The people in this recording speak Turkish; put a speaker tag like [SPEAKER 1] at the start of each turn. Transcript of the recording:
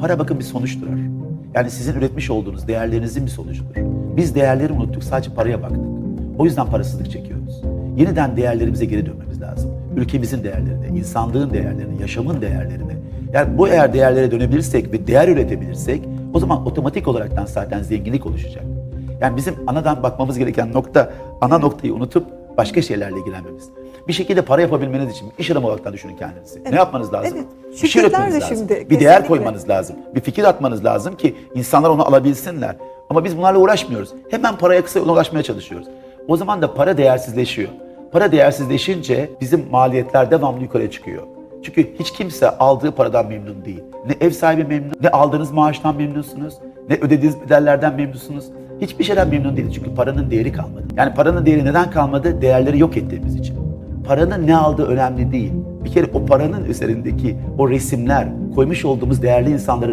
[SPEAKER 1] Para bakın bir sonuçtur. Yani sizin üretmiş olduğunuz değerlerinizin bir sonucudur. Biz değerleri unuttuk, sadece paraya baktık. O yüzden parasızlık çekiyoruz. Yeniden değerlerimize geri dönmemiz lazım. Ülkemizin değerlerine, insanlığın değerlerine, yaşamın değerlerine. Yani bu eğer değerlere dönebilirsek ve değer üretebilirsek o zaman otomatik olaraktan zaten zenginlik oluşacak. Yani bizim anadan bakmamız gereken nokta, ana noktayı unutup başka şeylerle ilgilenmemiz. Bir şekilde para yapabilmeniz için iş adamı olaraktan düşünün kendinizi. Ne yapmanız lazım?
[SPEAKER 2] Evet.
[SPEAKER 1] Bir şey üretmeniz lazım.
[SPEAKER 2] şimdi,
[SPEAKER 1] bir değer koymanız lazım. Bir fikir atmanız lazım ki insanlar onu alabilsinler. Ama biz bunlarla uğraşmıyoruz. Hemen paraya kısa ulaşmaya çalışıyoruz. O zaman da para değersizleşiyor. Para değersizleşince bizim maliyetler devamlı yukarıya çıkıyor. Çünkü hiç kimse aldığı paradan memnun değil. Ne ev sahibi memnun, ne aldığınız maaştan memnunsunuz, ne ödediğiniz bedellerden memnunsunuz. Hiçbir şeyden memnun değil çünkü paranın değeri kalmadı. Yani paranın değeri neden kalmadı? Değerleri yok ettiğimiz için. Paranın ne aldığı önemli değil. Bir kere o paranın üzerindeki o resimler, koymuş olduğumuz değerli insanların